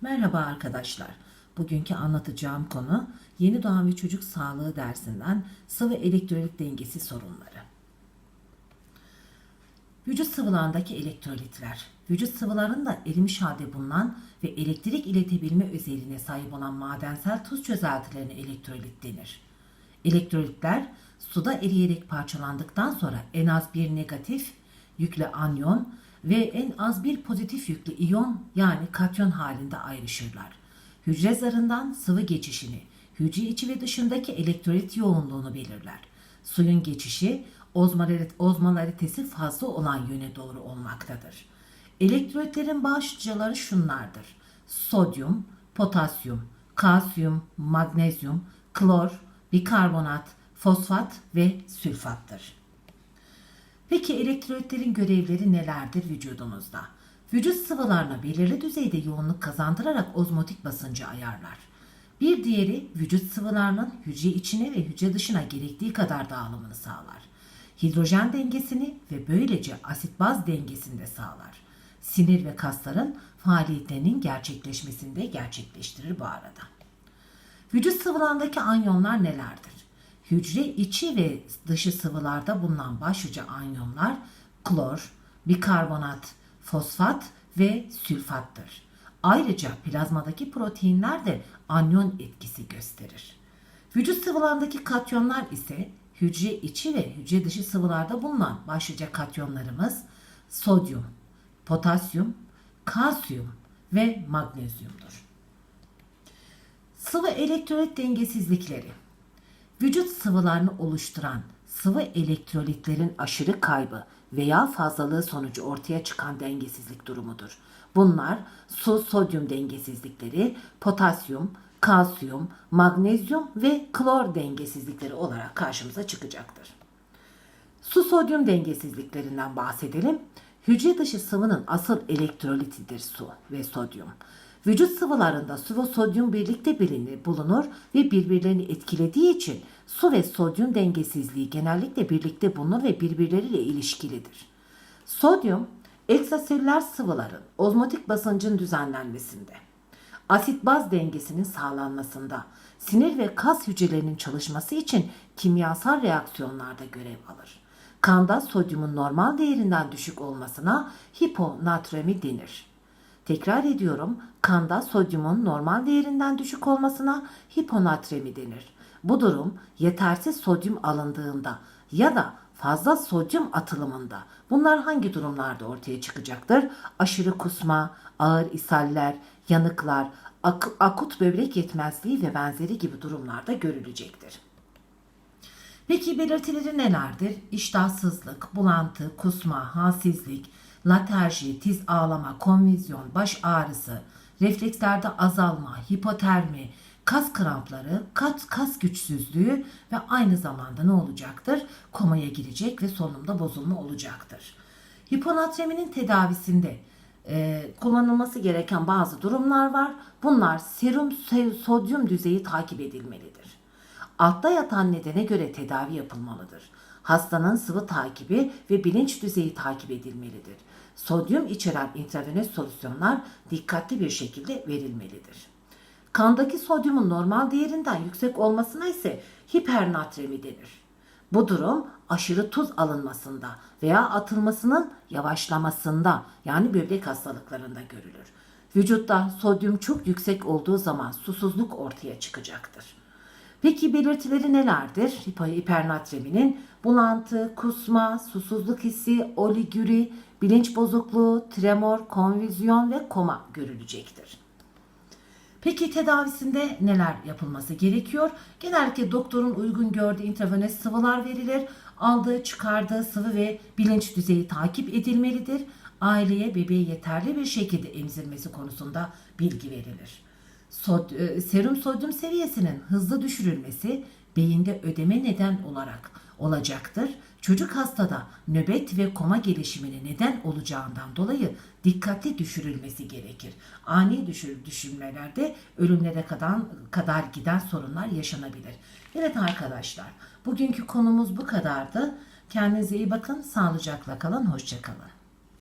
Merhaba arkadaşlar. Bugünkü anlatacağım konu yeni doğan ve çocuk sağlığı dersinden sıvı elektrolit dengesi sorunları. Vücut sıvılarındaki elektrolitler. Vücut sıvılarında erimiş halde bulunan ve elektrik iletebilme özelliğine sahip olan madensel tuz çözeltilerine elektrolit denir. Elektrolitler suda eriyerek parçalandıktan sonra en az bir negatif yüklü anyon ve en az bir pozitif yüklü iyon yani katyon halinde ayrışırlar. Hücre zarından sıvı geçişini, hücre içi ve dışındaki elektrolit yoğunluğunu belirler. Suyun geçişi ozmolarit, ozmolaritesi fazla olan yöne doğru olmaktadır. Elektrolitlerin başlıcaları şunlardır. Sodyum, potasyum, kalsiyum, magnezyum, klor, bikarbonat, fosfat ve sülfattır. Peki elektrolitlerin görevleri nelerdir vücudumuzda? Vücut sıvılarına belirli düzeyde yoğunluk kazandırarak ozmotik basıncı ayarlar. Bir diğeri vücut sıvılarının hücre içine ve hücre dışına gerektiği kadar dağılımını sağlar. Hidrojen dengesini ve böylece asit baz dengesini de sağlar. Sinir ve kasların faaliyetlerinin gerçekleşmesini de gerçekleştirir bu arada. Vücut sıvılarındaki anyonlar nelerdir? Hücre içi ve dışı sıvılarda bulunan başlıca anyonlar klor, bikarbonat, fosfat ve sülfattır. Ayrıca plazmadaki proteinler de anyon etkisi gösterir. Vücut sıvılarındaki katyonlar ise hücre içi ve hücre dışı sıvılarda bulunan başlıca katyonlarımız sodyum, potasyum, kalsiyum ve magnezyumdur. Sıvı elektrolit dengesizlikleri Vücut sıvılarını oluşturan sıvı elektrolitlerin aşırı kaybı veya fazlalığı sonucu ortaya çıkan dengesizlik durumudur. Bunlar su sodyum dengesizlikleri, potasyum, kalsiyum, magnezyum ve klor dengesizlikleri olarak karşımıza çıkacaktır. Su sodyum dengesizliklerinden bahsedelim. Hücre dışı sıvının asıl elektrolitidir su ve sodyum. Vücut sıvılarında su ve sodyum birlikte bilinir, bulunur ve birbirlerini etkilediği için su ve sodyum dengesizliği genellikle birlikte bulunur ve birbirleriyle ilişkilidir. Sodyum, ekstraselüler sıvıların ozmotik basıncın düzenlenmesinde, asit baz dengesinin sağlanmasında, sinir ve kas hücrelerinin çalışması için kimyasal reaksiyonlarda görev alır. Kanda sodyumun normal değerinden düşük olmasına hiponatremi denir. Tekrar ediyorum, kanda sodyumun normal değerinden düşük olmasına hiponatremi denir. Bu durum yetersiz sodyum alındığında ya da fazla sodyum atılımında bunlar hangi durumlarda ortaya çıkacaktır? Aşırı kusma, ağır ishaller, yanıklar, ak- akut böbrek yetmezliği ve benzeri gibi durumlarda görülecektir. Peki belirtileri nelerdir? İştahsızlık, bulantı, kusma, halsizlik, laterji, tiz ağlama, konvizyon, baş ağrısı, reflekslerde azalma, hipotermi, kas krampları, kas, kas güçsüzlüğü ve aynı zamanda ne olacaktır? Komaya girecek ve solunumda bozulma olacaktır. Hiponatreminin tedavisinde e, kullanılması gereken bazı durumlar var. Bunlar serum sodyum düzeyi takip edilmelidir. Altta yatan nedene göre tedavi yapılmalıdır. Hastanın sıvı takibi ve bilinç düzeyi takip edilmelidir. Sodyum içeren intravenöz solüsyonlar dikkatli bir şekilde verilmelidir. Kandaki sodyumun normal değerinden yüksek olmasına ise hipernatremi denir. Bu durum aşırı tuz alınmasında veya atılmasının yavaşlamasında yani böbrek hastalıklarında görülür. Vücutta sodyum çok yüksek olduğu zaman susuzluk ortaya çıkacaktır. Peki belirtileri nelerdir? Hipernatreminin bulantı, kusma, susuzluk hissi, oligüri, bilinç bozukluğu, tremor, konvizyon ve koma görülecektir. Peki tedavisinde neler yapılması gerekiyor? Genellikle doktorun uygun gördüğü intravenöz sıvılar verilir. Aldığı, çıkardığı sıvı ve bilinç düzeyi takip edilmelidir. Aileye bebeği yeterli bir şekilde emzirmesi konusunda bilgi verilir. Sod, e, serum sodyum seviyesinin hızlı düşürülmesi beyinde ödeme neden olarak olacaktır. Çocuk hastada nöbet ve koma gelişimine neden olacağından dolayı dikkatli düşürülmesi gerekir. Ani düşür, düşürmelerde ölümlere kadar, kadar giden sorunlar yaşanabilir. Evet arkadaşlar bugünkü konumuz bu kadardı. Kendinize iyi bakın, sağlıcakla kalın, hoşçakalın.